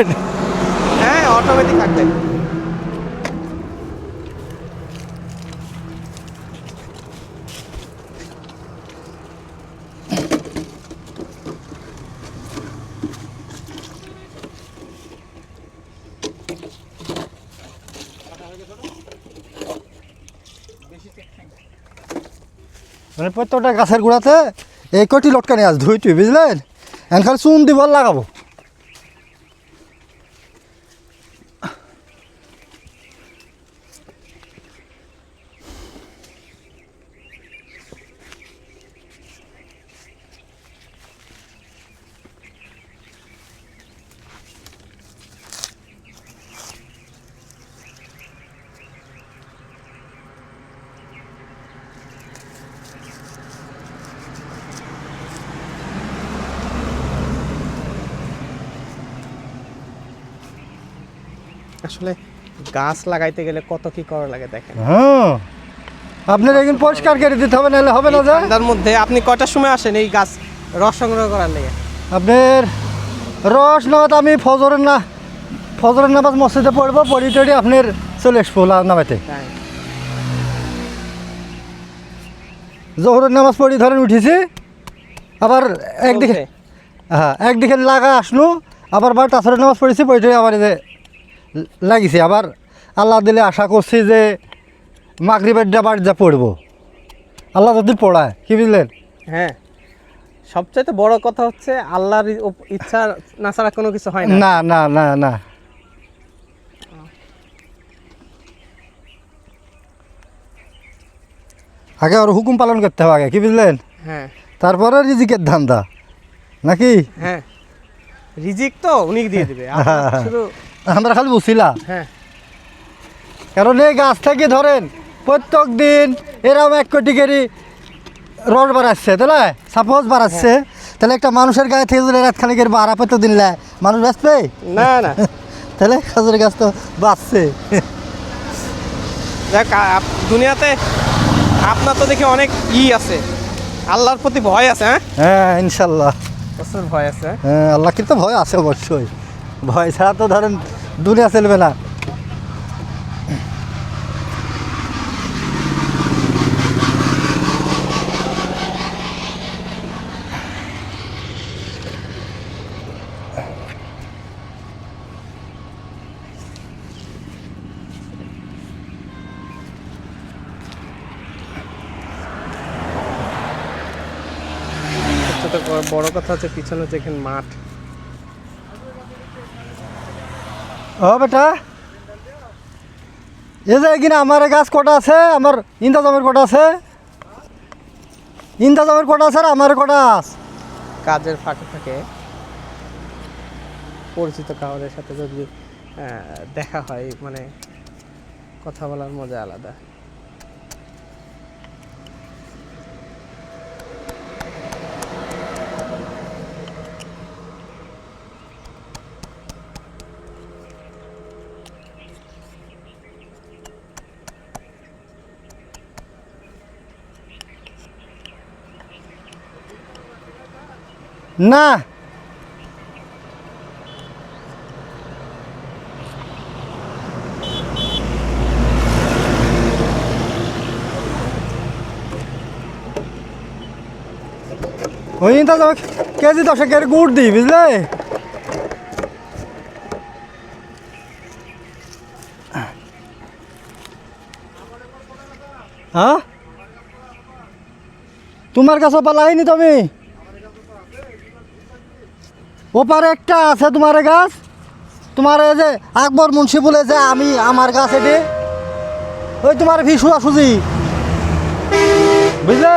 থাকবেন হ্যাঁ অটোমেটিক থাকবে। মানে প্রত্যেকটা গাছের গোড়াতে এই কটি লটকানি আজ ধুই তুই বুঝলেন? এনখান চুন দিব লাগাবো। আসলে গাছ লাগাইতে গেলে কত কি করা লাগে দেখেন। হ্যাঁ। আপনার একদিন পরিষ্কার করে দিতে হবে নাহলে হবে না যে। ঠান্ডার মধ্যে আপনি কয়টার সময় আসেন এই গাছ রস সংগ্রহ করার লেগে? আপনার রস নামাতে আমি ফজরের না ফজরের নামাজ মসজিদে পড়ব পড়ি টড়ি আপনার চলে আসব নামাতে জোহরের নামাজ পড়ি ধরেন উঠেছি আবার একদিকে। হ্যাঁ একদিকে লাগা আসলো আবার বার তাছাড়া নামাজ পড়েছি পড়ি টড়ি আবার এই যে লাগিছে। আবার আল্লাহ দিলে আশা করছি যে মাগরিবের ডাবার যা পড়ব। আল্লাহ যদি পড়ায় কি বুঝলেন? হ্যাঁ সবচাইতে বড় কথা হচ্ছে আল্লাহর ইচ্ছা না ছাড়া কোনো কিছু হয় না। না না না আগে ওর হুকুম পালন করতে হবে আগে কি বুঝলেন? হ্যাঁ। তারপরে রিজিকের ধান্দা। নাকি? হ্যাঁ। রিজিক তো উনি দিয়ে দেবে। শুধু আমরা খালি হ্যাঁ। কারণ এই গাছ থেকে ধরেন প্রত্যেক দিন এরকম এক কোটি কেরি রড বাড়াচ্ছে তাহলে সাপোজ বাড়াচ্ছে তাহলে একটা মানুষের গায়ে থেকে যদি রাত খানিকের বাড়া পেতে দিন লাই, মানুষ বাঁচবে? না না। তাহলে খাজুরের গাছ তো বাঁচছে। দেখ দুনিয়াতে আপনার তো দেখি অনেক ই আছে। আল্লাহর প্রতি ভয় আছে হ্যাঁ? হ্যাঁ ইনশাল্লাহ। প্রচুর ভয় আছে। হ্যাঁ? হ্যাঁ আল্লাহ কিন্তু ভয় আছে অবশ্যই। ভয় ছাড়া তো ধরেন দুনিয়া চলবে না। বড়- কথা হচ্ছে পিছনে যেখানে মাঠ। ও বেটা। এ যে কিনা আমার গাছ কটা আছে, আমার ইন্দাজামের কটা আছে। ইন্দাজামের কটা আছে আর আমার কটা আছে। কাজের ফাঁকে ফাঁকে পরিচিত কাউরের সাথে যদি দেখা হয় মানে কথা বলার মজা আলাদা। না। ওই ইন্দাজম কেজি দশেকের গুড় দিই বুঝলে? হ্যাঁ? তোমার কাছে পালাইনি তুমি ওপারে একটা আছে তোমার গাছ। তোমার এই যে আকবর মুন্সি বলে যে আমি, আমার গাছ এটি। ওই তোমার ভিসু সুজি। বুঝলে?